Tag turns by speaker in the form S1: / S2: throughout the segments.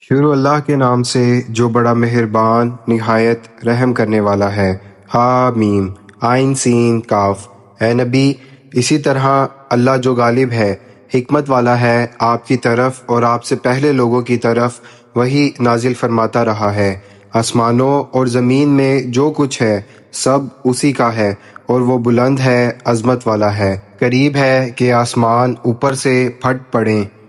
S1: شروع اللہ کے نام سے جو بڑا مہربان، نہایت رحم کرنے والا ہے۔ ہا میم آئین سین، کاف۔ اے نبی، اسی طرح اللہ جو غالب ہے، حکمت والا ہے آپ کی طرف اور آپ سے پہلے لوگوں کی طرف وہی نازل فرماتا رہا ہے۔ آسمانوں اور زمین میں جو کچھ ہے، سب اسی کا ہے اور وہ بلند ہے، عظمت والا ہے۔ قریب ہے کہ آسمان اوپر سے پھٹ پڑیں۔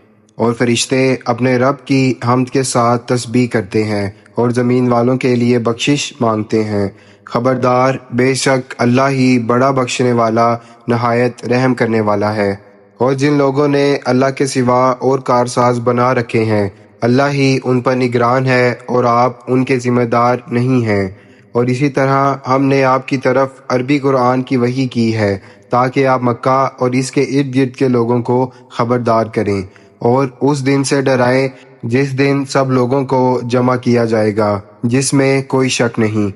S1: اور فرشتے اپنے رب کی حمد کے ساتھ تسبیح کرتے ہیں اور زمین والوں کے لیے بخشش مانگتے ہیں۔ خبردار، بے شک اللہ ہی بڑا بخشنے والا، نہایت رحم کرنے والا ہے۔ اور جن لوگوں نے اللہ کے سوا اور کارساز بنا رکھے ہیں، اللہ ہی ان پر نگران ہے اور آپ ان کے ذمہ دار نہیں ہیں۔ اور اسی طرح ہم نے آپ کی طرف عربی قرآن کی وحی کی ہے تاکہ آپ مکہ اور اس کے ارد گرد کے لوگوں کو خبردار کریں۔ اور اس دن سے ڈرائیں جس دن سب لوگوں کو جمع کیا جائے گا، جس میں کوئی شک نہیں۔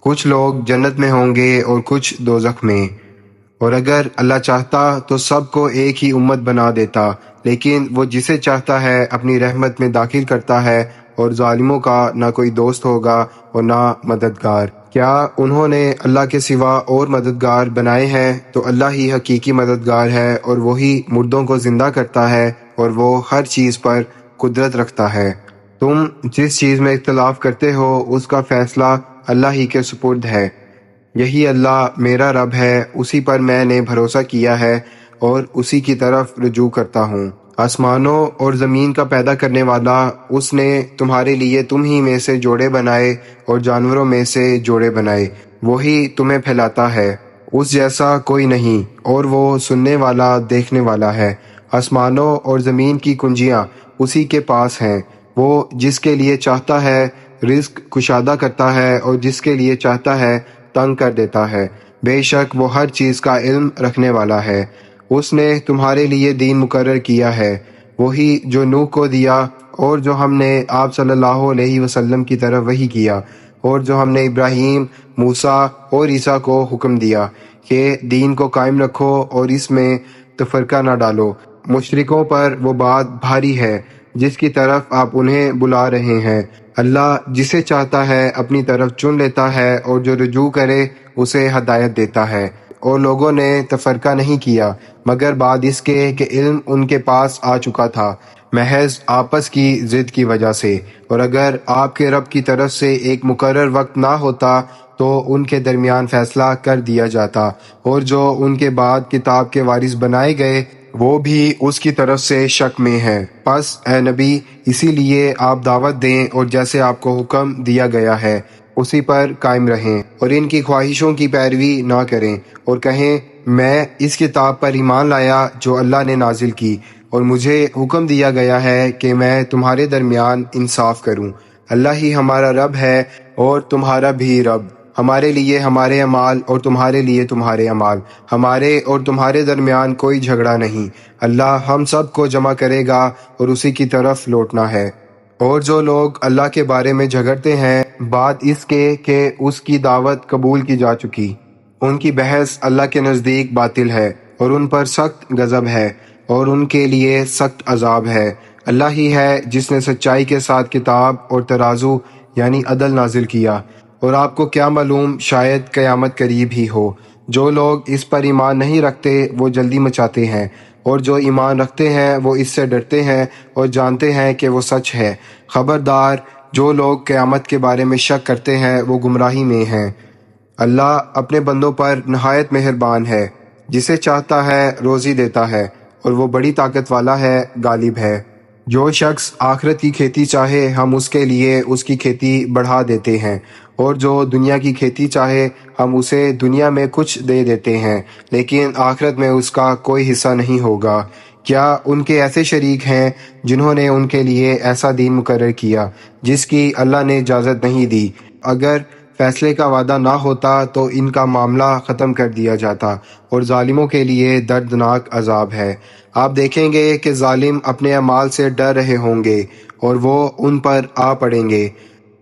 S1: کچھ لوگ جنت میں ہوں گے اور کچھ دوزخ میں۔ اور اگر اللہ چاہتا تو سب کو ایک ہی امت بنا دیتا، لیکن وہ جسے چاہتا ہے اپنی رحمت میں داخل کرتا ہے اور ظالموں کا نہ کوئی دوست ہوگا اور نہ مددگار۔ کیا انہوں نے اللہ کے سوا اور مددگار بنائے ہیں؟ تو اللہ ہی حقیقی مددگار ہے اور وہی مردوں کو زندہ کرتا ہے اور وہ ہر چیز پر قدرت رکھتا ہے۔ تم جس چیز میں اختلاف کرتے ہو، اس کا فیصلہ اللہ ہی کے سپرد ہے۔ یہی اللہ میرا رب ہے، اسی پر میں نے بھروسہ کیا ہے اور اسی کی طرف رجوع کرتا ہوں۔ آسمانوں اور زمین کا پیدا کرنے والا، اس نے تمہارے لیے تم ہی میں سے جوڑے بنائے اور جانوروں میں سے جوڑے بنائے۔ وہی تمہیں پھیلاتا ہے۔ اس جیسا کوئی نہیں اور وہ سننے والا، دیکھنے والا ہے۔ آسمانوں اور زمین کی کنجیاں اسی کے پاس ہیں۔ وہ جس کے لیے چاہتا ہے رزق کشادہ کرتا ہے اور جس کے لیے چاہتا ہے تنگ کر دیتا ہے۔ بے شک وہ ہر چیز کا علم رکھنے والا ہے۔ اس نے تمہارے لیے دین مقرر کیا ہے۔ وہی جو نوح کو دیا اور جو ہم نے آپ صلی اللہ علیہ وسلم کی طرف وہی کیا اور جو ہم نے ابراہیم موسا اور عیسیٰ کو حکم دیا کہ دین کو قائم رکھو اور اس میں تفرقہ نہ ڈالو۔ مشرکوں پر وہ بات بھاری ہے، جس کی طرف آپ انہیں بلا رہے ہیں۔ اللہ جسے چاہتا ہے اپنی طرف چن لیتا ہے اور جو رجوع کرے اسے ہدایت دیتا ہے۔ اور لوگوں نے تفرقہ نہیں کیا، مگر بعد اس کے کہ علم ان کے پاس آ چکا تھا۔ محض آپس کی ضد کی وجہ سے۔ اور اگر آپ کے رب کی طرف سے ایک مقرر وقت نہ ہوتا، تو ان کے درمیان فیصلہ کر دیا جاتا۔ اور جو ان کے بعد کتاب کے وارث بنائے گئے وہ بھی اس کی طرف سے شک میں ہے۔ پس، اے نبی، اسی لیے آپ دعوت دیں اور جیسے آپ کو حکم دیا گیا ہے، اسی پر قائم رہیں اور ان کی خواہشوں کی پیروی نہ کریں اور کہیں، میں اس کتاب پر ایمان لایا جو اللہ نے نازل کی اور مجھے حکم دیا گیا ہے کہ میں تمہارے درمیان انصاف کروں۔ اللہ ہی ہمارا رب ہے اور تمہارا بھی رب۔ ہمارے لیے ہمارے اعمال اور تمہارے لیے تمہارے اعمال۔ ہمارے اور تمہارے درمیان کوئی جھگڑا نہیں۔ اللہ ہم سب کو جمع کرے گا اور اسی کی طرف لوٹنا ہے۔ اور جو لوگ اللہ کے بارے میں جھگڑتے ہیں، بات اس کے کہ اس کی دعوت قبول کی جا چکی۔ ان کی بحث اللہ کے نزدیک باطل ہے اور ان پر سخت غضب ہے اور ان کے لیے سخت عذاب ہے۔ اللہ ہی ہے جس نے سچائی کے ساتھ کتاب اور ترازو یعنی عدل نازل کیا۔ اور آپ کو کیا معلوم شاید قیامت قریب ہی ہو۔ جو لوگ اس پر ایمان نہیں رکھتے، وہ جلدی مچاتے ہیں۔ اور جو ایمان رکھتے ہیں، وہ اس سے ڈرتے ہیں اور جانتے ہیں کہ وہ سچ ہے۔ خبردار، جو لوگ قیامت کے بارے میں شک کرتے ہیں، وہ گمراہی میں ہیں۔ اللہ اپنے بندوں پر نہایت مہربان ہے، جسے چاہتا ہے روزی دیتا ہے، اور وہ بڑی طاقت والا ہے، غالب ہے۔ جو شخص آخرت کی کھیتی چاہے، ہم اس کے لیے اس کی کھیتی بڑھا دیتے ہیں۔ اور جو دنیا کی کھیتی چاہے، ہم اسے دنیا میں کچھ دے دیتے ہیں، لیکن آخرت میں اس کا کوئی حصہ نہیں ہوگا۔ کیا ان کے ایسے شریک ہیں جنہوں نے ان کے لیے ایسا دین مقرر کیا، جس کی اللہ نے اجازت نہیں دی؟ اگر فیصلے کا وعدہ نہ ہوتا تو ان کا معاملہ ختم کر دیا جاتا، اور ظالموں کے لیے دردناک عذاب ہے۔ آپ دیکھیں گے کہ ظالم اپنے اعمال سے ڈر رہے ہوں گے، اور وہ ان پر آ پڑیں گے۔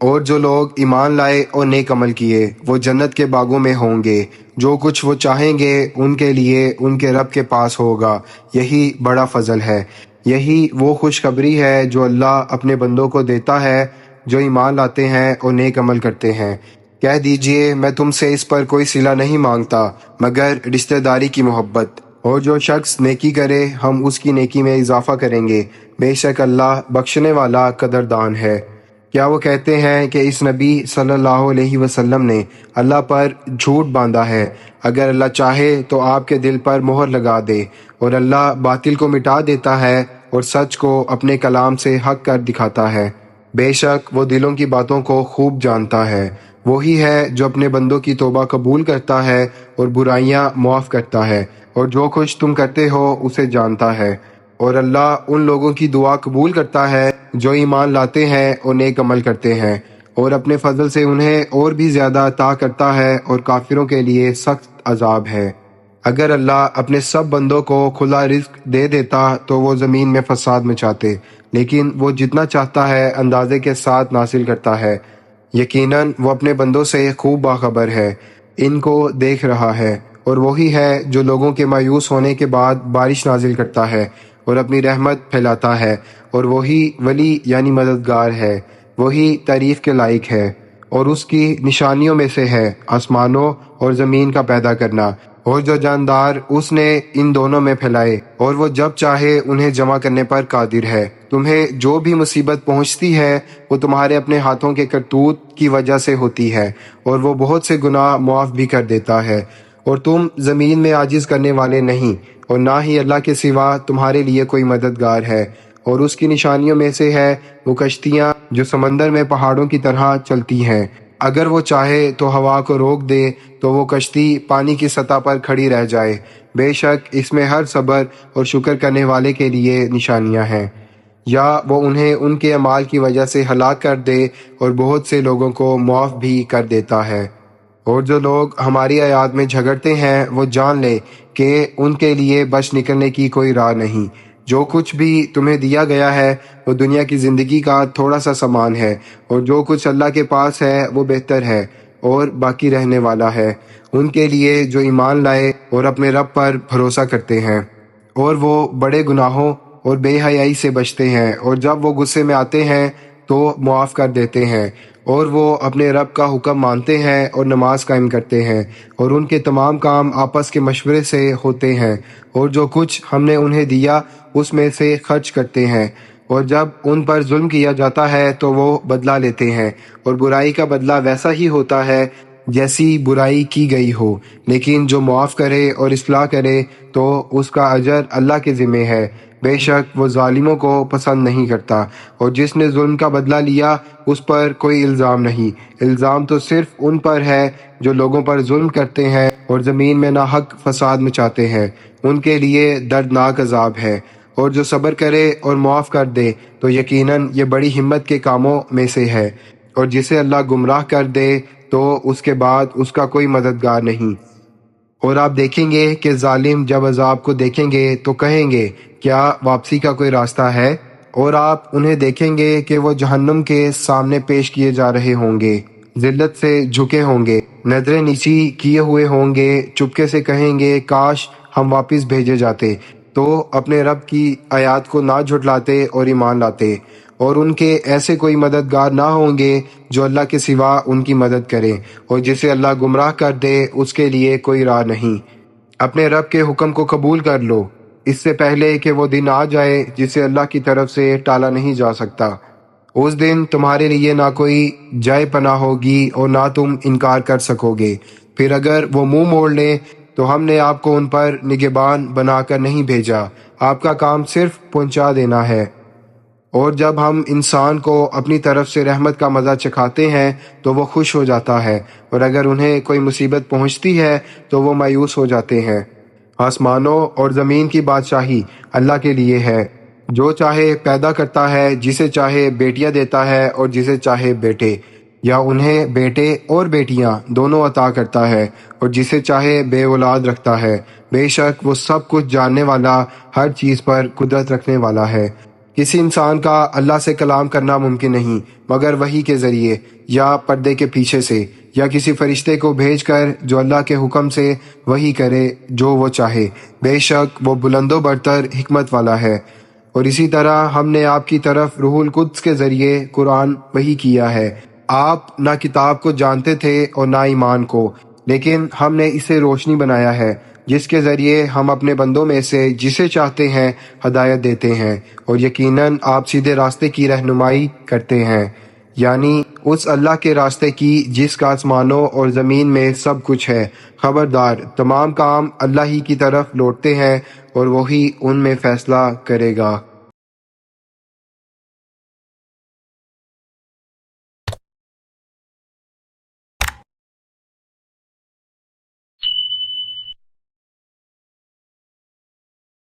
S1: اور جو لوگ ایمان لائے اور نیک عمل کیے، وہ جنت کے باغوں میں ہوں گے۔ جو کچھ وہ چاہیں گے، ان کے لیے ان کے رب کے پاس ہوگا۔ یہی بڑا فضل ہے۔ یہی وہ خوشخبری ہے جو اللہ اپنے بندوں کو دیتا ہے، جو ایمان لاتے ہیں اور نیک عمل کرتے ہیں۔ کہہ دیجیے، میں تم سے اس پر کوئی صلہ نہیں مانگتا، مگر رشتہ داری کی محبت۔ اور جو شخص نیکی کرے، ہم اس کی نیکی میں اضافہ کریں گے۔ بے شک اللہ بخشنے والا قدردان ہے۔ کیا وہ کہتے ہیں کہ اس نبی صلی اللہ علیہ وسلم نے اللہ پر جھوٹ باندھا ہے؟ اگر اللہ چاہے تو آپ کے دل پر مہر لگا دے اور اللہ باطل کو مٹا دیتا ہے اور سچ کو اپنے کلام سے حق کر دکھاتا ہے۔ بے شک وہ دلوں کی باتوں کو خوب جانتا ہے۔ وہی ہے جو اپنے بندوں کی توبہ قبول کرتا ہے اور برائیاں معاف کرتا ہے اور جو کچھ تم کرتے ہو اسے جانتا ہے اور اللہ ان لوگوں کی دعا قبول کرتا ہے جو ایمان لاتے ہیں اور نیک عمل کرتے ہیں۔ اور اپنے فضل سے انہیں اور بھی زیادہ عطا کرتا ہے اور کافروں کے لیے سخت عذاب ہے۔ اگر اللہ اپنے سب بندوں کو کھلا رزق دے دیتا تو وہ زمین میں فساد میں چاہتے لیکن وہ جتنا چاہتا ہے اندازے کے ساتھ ناصل کرتا ہے۔ یقیناً وہ اپنے بندوں سے خوب باخبر ہے، ان کو دیکھ رہا ہے۔ اور وہی ہے جو لوگوں کے مایوس ہونے کے بعد بارش نازل کرتا ہے۔ اور اپنی رحمت پھیلاتا ہے اور وہی ولی یعنی مددگار ہے، وہی تعریف کے لائق ہے اور اس کی نشانیوں میں سے ہے آسمانوں اور زمین کا پیدا کرنا۔ اور جو جاندار اس نے ان دونوں میں پھیلائے اور وہ جب چاہے انہیں جمع کرنے پر قادر ہے۔ تمہیں جو بھی مصیبت پہنچتی ہے، وہ تمہارے اپنے ہاتھوں کے کرتوت کی وجہ سے ہوتی ہے اور وہ بہت سے گناہ معاف بھی کر دیتا ہے۔ اور تم زمین میں عاجز کرنے والے نہیں، اور نہ ہی اللہ کے سوا تمہارے لیے کوئی مددگار ہے۔ اور اس کی نشانیوں میں سے ہے وہ کشتیاں جو سمندر میں پہاڑوں کی طرح چلتی ہیں۔ اگر وہ چاہے تو ہوا کو روک دے، تو وہ کشتی پانی کی سطح پر کھڑی رہ جائے۔ بے شک اس میں ہر صبر اور شکر کرنے والے کے لیے نشانیاں ہیں۔ یا وہ انہیں ان کے اعمال کی وجہ سے ہلاک کر دے اور بہت سے لوگوں کو معاف بھی کر دیتا ہے۔ اور جو لوگ ہماری آیات میں جھگڑتے ہیں، وہ جان لے کہ ان کے لیے بچ نکلنے کی کوئی راہ نہیں۔ جو کچھ بھی تمہیں دیا گیا ہے، وہ دنیا کی زندگی کا تھوڑا سا سامان ہے، اور جو کچھ اللہ کے پاس ہے، وہ بہتر ہے اور باقی رہنے والا ہے۔ ان کے لیے جو ایمان لائے اور اپنے رب پر بھروسہ کرتے ہیں۔ اور وہ بڑے گناہوں اور بے حیائی سے بچتے ہیں، اور جب وہ غصے میں آتے ہیں تو معاف کر دیتے ہیں اور وہ اپنے رب کا حکم مانتے ہیں اور نماز قائم کرتے ہیں اور ان کے تمام کام آپس کے مشورے سے ہوتے ہیں اور جو کچھ ہم نے انہیں دیا اس میں سے خرچ کرتے ہیں اور جب ان پر ظلم کیا جاتا ہے تو وہ بدلہ لیتے ہیں اور برائی کا بدلہ ویسا ہی ہوتا ہے جیسی برائی کی گئی ہو لیکن جو معاف کرے اور اصلاح کرے تو اس کا اجر اللہ کے ذمے ہے بے شک وہ ظالموں کو پسند نہیں کرتا اور جس نے ظلم کا بدلہ لیا، اس پر کوئی الزام نہیں۔ الزام تو صرف ان پر ہے جو لوگوں پر ظلم کرتے ہیں اور زمین میں ناحق فساد مچاتے ہیں۔ ان کے لیے دردناک عذاب ہے۔ اور جو صبر کرے اور معاف کر دے، تو یقیناً یہ بڑی ہمت کے کاموں میں سے ہے۔ اور جسے اللہ گمراہ کر دے، تو اس کے بعد اس کا کوئی مددگار نہیں۔ اور آپ دیکھیں گے کہ ظالم جب عذاب کو دیکھیں گے تو کہیں گے، کیا واپسی کا کوئی راستہ ہے؟ اور آپ انہیں دیکھیں گے کہ وہ جہنم کے سامنے پیش کیے جا رہے ہوں گے، ذلت سے جھکے ہوں گے، نظریں نیچی کیے ہوئے ہوں گے، چپکے سے کہیں گے، کاش ہم واپس بھیجے جاتے، تو اپنے رب کی آیات کو نہ جھٹلاتے اور ایمان لاتے۔ اور ان کے ایسے کوئی مددگار نہ ہوں گے جو اللہ کے سوا ان کی مدد کرے اور جسے اللہ گمراہ کر دے، اس کے لیے کوئی راہ نہیں۔ اپنے رب کے حکم کو قبول کر لو۔ اس سے پہلے کہ وہ دن آ جائے جسے اللہ کی طرف سے ٹالا نہیں جا سکتا۔ اس دن تمہارے لیے نہ کوئی جائے پناہ ہوگی اور نہ تم انکار کر سکو گے۔ پھر اگر وہ منہ موڑ لیں تو ہم نے آپ کو ان پر نگبان بنا کر نہیں بھیجا۔ آپ کا کام صرف پہنچا دینا ہے۔ اور جب ہم انسان کو اپنی طرف سے رحمت کا مزہ چکھاتے ہیں تو وہ خوش ہو جاتا ہے اور اگر انہیں کوئی مصیبت پہنچتی ہے تو وہ مایوس ہو جاتے ہیں۔ آسمانوں اور زمین کی بادشاہی اللہ کے لیے ہے۔ جو چاہے پیدا کرتا ہے، جسے چاہے بیٹیاں دیتا ہے اور جسے چاہے بیٹے۔ یا انہیں بیٹے اور بیٹیاں دونوں عطا کرتا ہے اور جسے چاہے بے اولاد رکھتا ہے۔ بے شک وہ سب کچھ جاننے والا، ہر چیز پر قدرت رکھنے والا ہے۔ کسی انسان کا اللہ سے کلام کرنا ممکن نہیں، مگر وہی کے ذریعے، یا پردے کے پیچھے سے، یا کسی فرشتے کو بھیج کر جو اللہ کے حکم سے وہی کرے جو وہ چاہے۔ بے شک وہ بلند و برتر حکمت والا ہے۔ اور اسی طرح ہم نے آپ کی طرف روح القدس کے ذریعے قرآن وہی کیا ہے۔ آپ نہ کتاب کو جانتے تھے اور نہ ایمان کو، لیکن ہم نے اسے روشنی بنایا ہے۔ جس کے ذریعے ہم اپنے بندوں میں سے جسے چاہتے ہیں ہدایت دیتے ہیں اور یقیناً آپ سیدھے راستے کی رہنمائی کرتے ہیں۔ یعنی اس اللہ کے راستے کی جس کا آسمانوں اور زمین میں سب کچھ ہے۔ خبردار، تمام کام اللہ ہی کی طرف لوٹتے ہیں اور وہی ان میں فیصلہ کرے گا۔